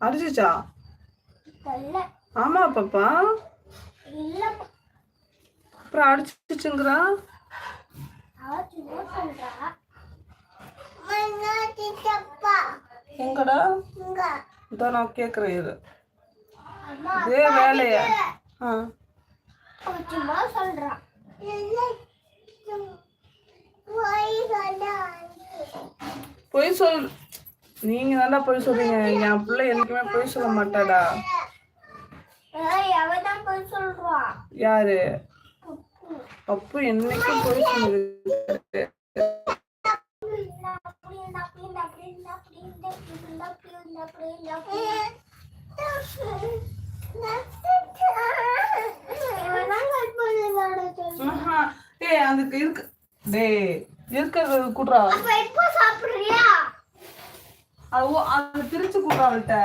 அடிச்சிச்சா? ஆமா பாப்பா. அப்புறம் அடிச்சிச்சுங்கிறா? எங்கடா? இங்க. இதோ நான் கேட்குறேன் இது அம்மா இதே வேலையா? ஆ. சும்மா சொல்றா. போய் சொல்றா பொய் சொல். நீங்க தான்டா பொய் சொல்றீங்க. என் பிள்ளை என்னைக்குமே பொய் சொல்ல மாட்டாடா. ஏய் யாரு? பப்பு. என்னைக்கும் பொய் சொல்லுது. டேய் அதுக்கு இருக்கு. டேய் இருக்கிறது கூடுறா அது ஓ- அது பிரிச்சு கூடுறா அவள்கிட்ட.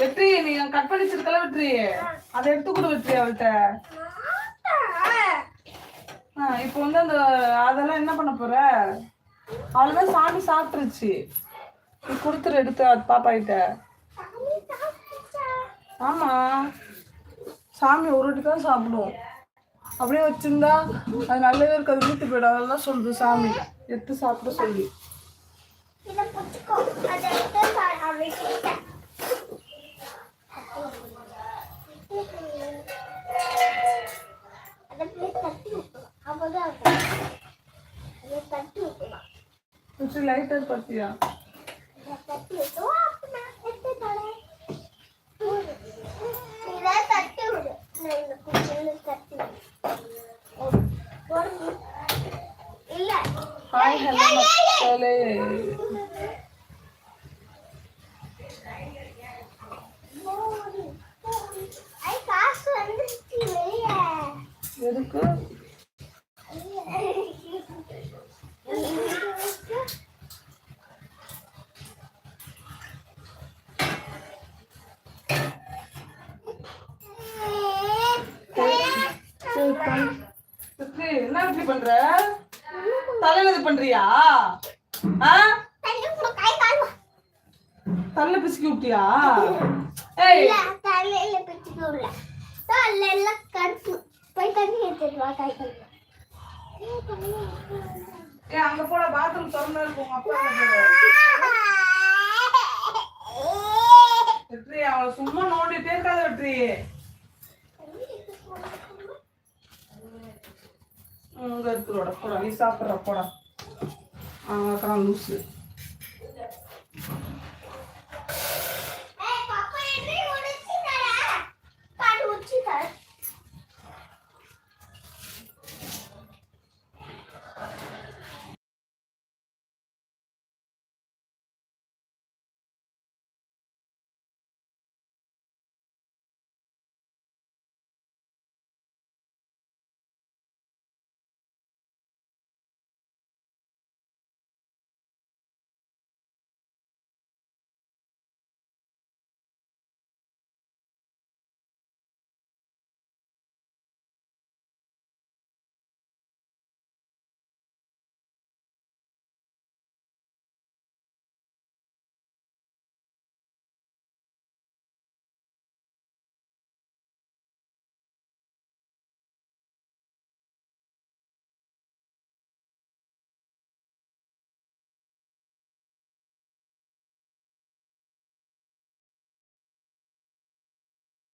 வெற்றி நீ கட் பண்ணி வச்சிருக்கல வெற்றி? அதை எடுத்து கூட வெற்றி அவள்கிட்ட. இப்போ வந்து அந்த அதெல்லாம் என்ன பண்ண போற? அவ்வளவுதான் சாமி சாப்பிட்டுருச்சு. நீ கொடுத்துரு எடுத்து அது பாப்பா கிட்ட. ஆமா. சாமி ஒரு தான் சாப்பிடும். அப்படியே வச்சிருந்தா அது நல்லவே இருக்காது வீட்டு போயிடும் அதெல்லாம் சொல்லுது சாமி. எடுத்து சாப்பிட சொல்லி. லைட்டர் பத்தியா தட்டி விட்டு அப்ப எடுத்து தரேன் இதை தட்டி விடு நான் இந்த குச்சியில் தட்டி விடு போடு. இல்ல ஹாய் ஹலோ மக்களே எதுக்கு வெற்றி, என்ன இப்படி பண்ற? தலையில இது பண்றியா? தள்ள பிசுக்கி விட்டியா? ஏய். தலையில பிச்சுக்க உள்ள தலையில கருப்பு. போய் தண்ணி எடுத்துட்டு வா கை கழுவ. ஏ அங்க போட பாத்ரூம் திறந்தா இருக்கும் அப்பா. வெற்றி அவளை சும்மா நோண்டிட்டே இருக்காத வெற்றி இங்கே இருக்கிறோட போடா நீ சாப்பிட்ற போடா. அவங்களுக்கெல்லாம் லூஸு ஏய், பாப்பா, எப்படி உடைச்சு தர? பாரு, உடைச்சு தர.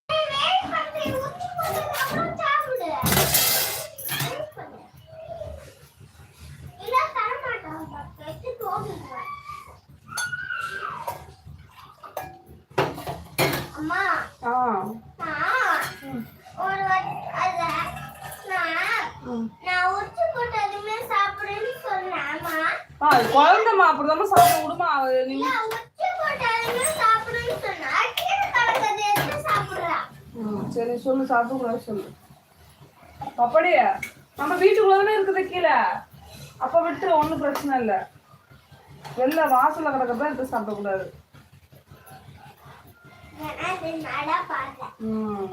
ஏய், wait பண்ணு, உடைச்சு போட்டு அப்புறம் சாப்பிடு. Wait பண்ணு. இல்ல, தரமாட்டான் பாப்பா. எடுத்துட்டு ஓடிடுவேன். அம்மா ஆ நான் ஒரு வாட்டி அல்ல நான் உச்சி போட்டதுமே சாப்பிடுன்னு சொன்னேன்மா ஆ குழந்தைமா அப்படிதாம்மா சாப்பிட விடுமா அவ நீ நான் உச்சி போட்டதுமே சாப்பிடுன்னு சொன்னா கீழே கிடக்கிறது எடுத்து சாப்பிடுறா. ம், சரி சொல்லு சாப்பிடக்கூடாது சொல்லு. அப்படியே? நம்ம வீட்டுக்குள்ள தானே இருக்குது கீழே. அப்ப விட்டு ஒன்றும் பிரச்சனை இல்லை. வெளில வாசல்ல கிடக்கிறதா எடுத்து சாப்பிடக்கூடாது. அது ம்.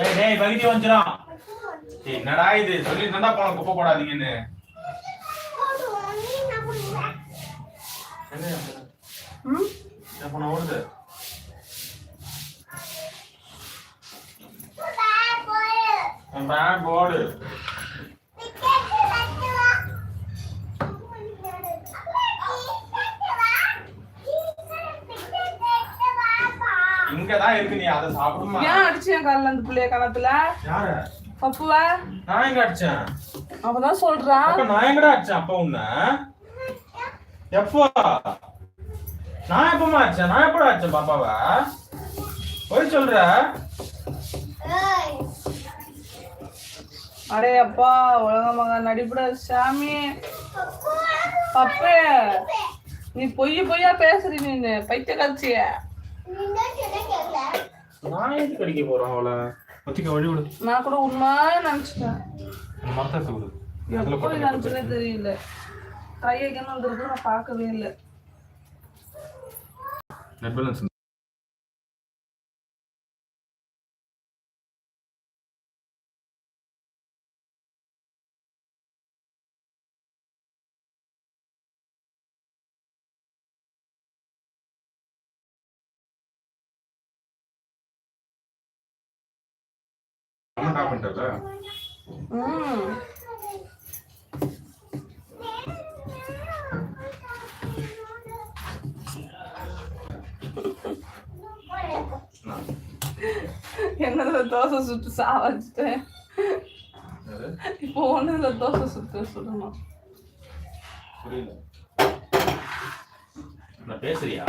டேய் டேய் பகுதி வந்துடும் என்னடா இது? சொல்லி என்னடா போன குப்பை போடாதீங்கன்னு. என்ன ஓடுது? போடு. பேக் போடு டிக்கெட் எடுத்து வா. அப்பா, டிக்கெட் எடுத்து வா. டிக்கெட் எடுத்து வாப்பா. இங்கதான் இருக்கு நீ அதை சாப்பிடுமா? ஏன் அடிச்சேன் காலில் அந்த பிள்ளைய காலத்துல யார? பப்புவ? நான் எங்க அடிச்சேன்? அவதான் சொல்றான். அப்ப நான் எங்கடா அடிச்சேன் அப்ப உன்ன? எப்போ? நான் எப்பமா அடிச்சேன்? நான் எப்படா அடிச்சேன் பாப்பாவ? போய் சொல்ற? அடே அப்பா உலக மகன் நடிப்புட சாமி. பப்பு நீ பொய் பொய்யா பேசுறீ நீ பைத்திய கட்சிய நான் எதுக்கு அடிக்க போறேன் அவளை? ஒத்திக்க வழி விடு நான் கூட உண்மை நினைச்சிட்டேன். மரத்தை விடு கொட்டை நினைச்சுனே தெரியல. வந்திருக்கு நான் பார்க்கவே இல்லை. நெட் பேலன்ஸ் கமெண்ட் ஆஃப் பண்ணிட்டல ம் என்னதுல தோசை சுட்டு சாவச்சிட்டேன் இப்போ ஒண்ணுல தோசை சுட்டு சுடணும். புரியல. நான் பேசுறியா?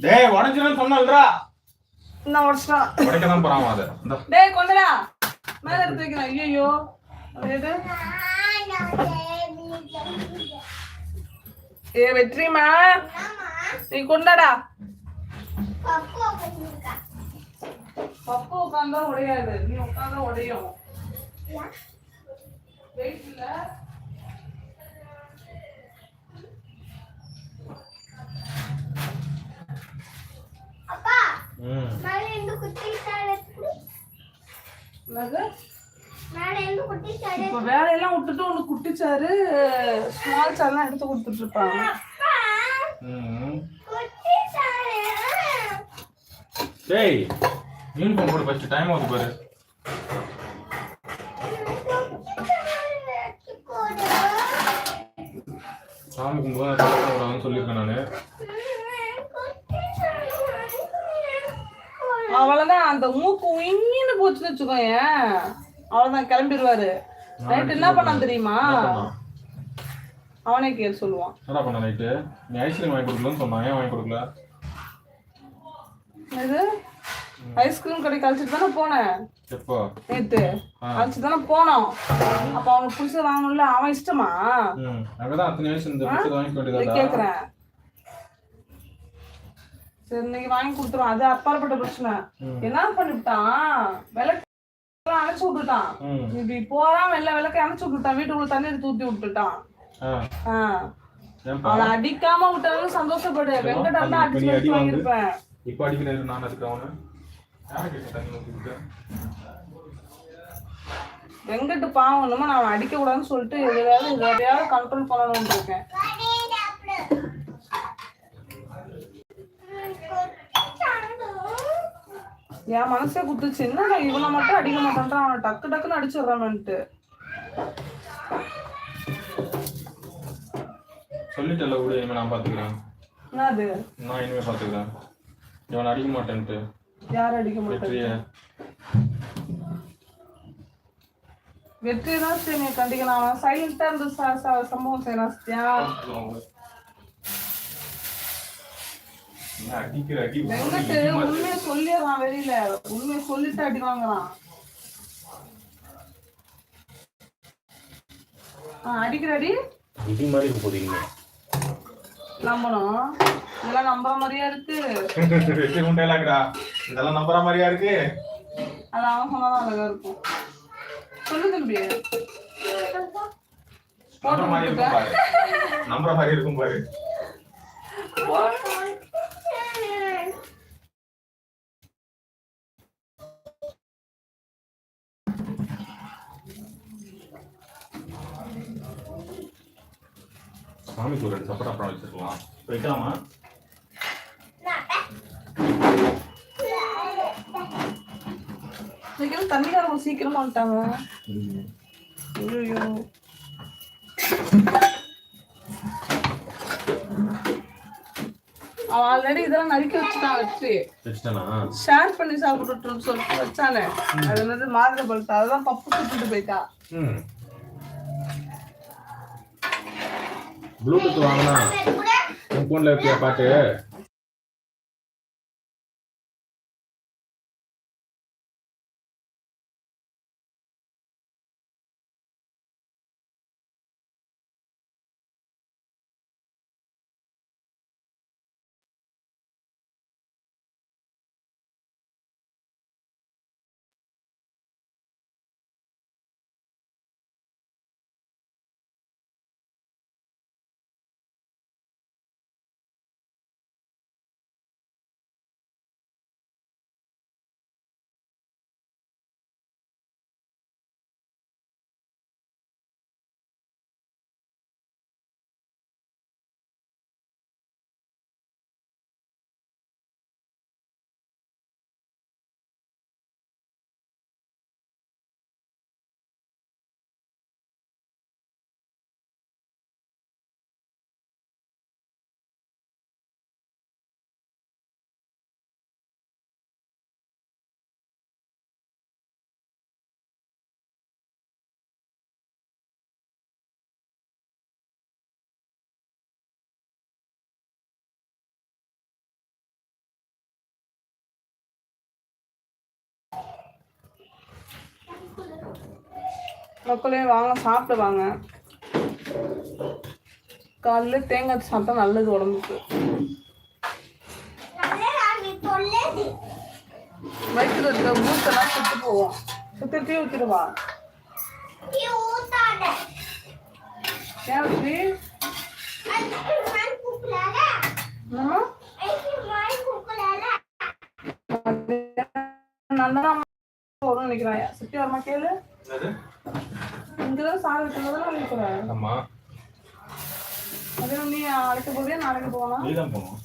டேய் உடஞ்சிரும் சொன்னல்ரா நான் உடச்சிட்டான் உடைக்க தான் போறான் அதை. டேய் கொண்டடா. மேல எடுத்து வைக்கிறேன். ஐயோ அது எது? ஏ வெற்றிமா. நீ கொண்டாடா. பப்பு உட்காந்தா உடையாது. நீ உட்காந்தா உடையும். வெயிட் இல்ல அப்பா ம் மேல இருந்து குட்டி சாலை என்னது மேல இருந்து குட்டி சாலை இப்ப வேலையெல்லாம் விட்டுட்டு உனக்கு குட்டிச்சாரு ஸ்மால் சார்லாம் எடுத்து கொடுத்துட்டு இருப்பாங்க டேய் யூனிஃபார்ம் போடு ஃபர்ஸ்ட் டைம் ஆகுது பாரு. சாமி கும்பிடுவா கூடாதுன்னு சொல்லியிருக்கேன் நானு. அவ்வளவுதான் அந்த மூக்கு உயின்னு போச்சுன்னு வச்சுக்கோயேன் அவ்வளவுதான் கிளம்பிடுவாரு. நைட் என்ன பண்ணான் தெரியுமா? என்ன? அவனே கேள் சொல்லுவான். என்னடா பண்ண நைட்டு? நீ ஐஸ்கிரீம் வாங்கி கொடுக்கலன்னு சொன்னான். ஏன் வாங்கி கொடுக்கல? இது ஐஸ்கிரீம் கடைக்கு அழைச்சிட்டு தானே போனேன். நேத்து. அழைச்சிட்டு தானே போனோம். அப்ப அவனுக்கு பிடிச்ச வாங்கணும்ல. அவன் இஷ்டமா? அங்கதான் அத்தனை வயசு இந்த பிடிச்சதை வாங்கி கேக்குறேன். சரி இன்னைக்கு வாங்கி கொடுத்துருவான் அது அப்பாற்பட்ட பிரச்சனை. என்ன பண்ணிவிட்டான்? விளக்கு அணைச்சு விட்டுட்டான். இப்படி போறான் வெள்ள விளக்க அணைச்சு விட்டுட்டான். வீட்டுக்குள்ள தண்ணி எடுத்து ஊத்தி விட்டுட்டான். அவனை அடிக்காம விட்டாலும் சந்தோஷப்படு. தான் அது அடிச்சு. வாங்கியிருப்பேன் இப்போ அடிக்கிறாரு நான் அதுக்கு அவனு. வெங்கட்டு பாவம் நான் அவனை அடிக்க கூடாதுன்னு சொல்லிட்டு எதையாவது எதையாவது கண்ட்ரோல் பண்ணணும்னு இருக்கேன். என் மனசே குத்துச்சு. என்னடா இவனை மட்டும் அடிக்க மாட்டான்றான். அவனை டக்கு டக்குன்னு அடிச்சிடுறான்ட்டு சொல்லிட்டல விடு இனிமே நான் பாத்துக்கிறேன். என்னது? நான் இனிமே பாத்துக்கிறேன். இவன் அடிக்க மாட்டேன்ட்டு. யார் அடிக்க மாட்டேன் வெற்றி தான் சரி கண்டிக்கலாம் சைலண்டா இருந்து சம்பவம் செய்யலாம் சத்யா என்ன அடிக்கிற அடி வெங்கட்டு உண்மையை சொல்லிடுறான் வெளியில. உண்மையை சொல்லிட்டு அடி வாங்குறான். ஆ, அடிக்கிற அடி. இடி மாதிரி இருக்கு போதீங்க நம்பணும். இதெல்லாம் நம்புற மாதிரியா இருக்கு. வெற்றி இதெல்லாம் நம்புற மாதிரியா இருக்கு? அது அவன் சொன்னாதான் அழகா இருக்கும். சொல்லு தம்பி. நம்புற மாதிரி இருக்கும் பாரு. நம்புற மாதிரி இருக்கும் பாரு. சாமிக்கு ஒரு ரெண்டு சப்போட்டா பழம் வச்சிருக்கலாம் வைக்கலாமா? சீக்கிரம் தண்ணிக்காரங்க சீக்கிரமா வந்துட்டாங்க. ஐயோ அவன் ஆல்ரெடி இதெல்லாம் நறுக்கி வச்சுட்டான் வச்சு. வச்சிட்டனா? ஷேர் பண்ணி சாப்பிட்டுட்டு சொல்லிட்டு வச்சானே. அது என்னது மாதுளை பழுத்து அதெல்லாம் பப்பு சுட்டுட்டு போயிட்டா ம் ப்ளூடூத் வாங்கினா உன் ஃபோனில் இருக்கியா பாட்டு? மக்களே வாங்க சாப்பிட்டு வாங்க தேங்காய் சாப்பிட்டா நல்லது உடம்புக்கு. வயிற்றுல இருக்க மூத்தெல்லாம் சுத்து போவோம் சுத்தி ஊத்திடுவா. ஏன் நல்லா வரும் நினைக்கிறாயா? சுத்தி வரமா கேளு இங்கதான் சார் விட்டுறதுதான் நினைக்கிறேன் ஆமா. அதே நீ அழைக்க போதே நாளைக்கு போகலாம் நீ தான் போகணும்.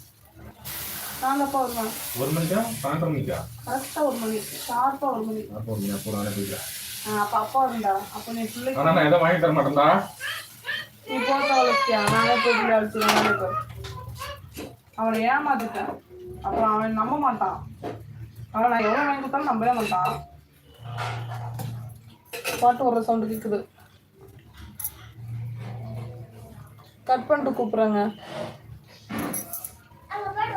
நான் அப்பா வருவேன் ஒரு மணிக்கா? பன்னெண்டு மணிக்கா? கரெக்டா ஒரு மணி. ஷார்ப்பா ஒரு மணி. அப்போ நீ அப்போ போயிடலாம் ஆ, அப்ப அப்பா வருண்டா அப்ப நீ பிள்ளைக்கு ஆனா நான் எதை வாங்கி தர மாட்டேன்டா? நீ போட்ட வளர்த்தியா நானே போய் பிள்ளை அழைச்சிருவேன் அவனை ஏமாத்திட்டேன். அப்புறம் அவன் நம்ப மாட்டான். அவன் நான் எவ்வளவு வாங்கி கொடுத்தாலும் நம்பவே மாட்டான். பாட்டு ஒரு சவுண்டு கேட்குது கட் பண்ணிட்டு கூப்பிட்றேங்க.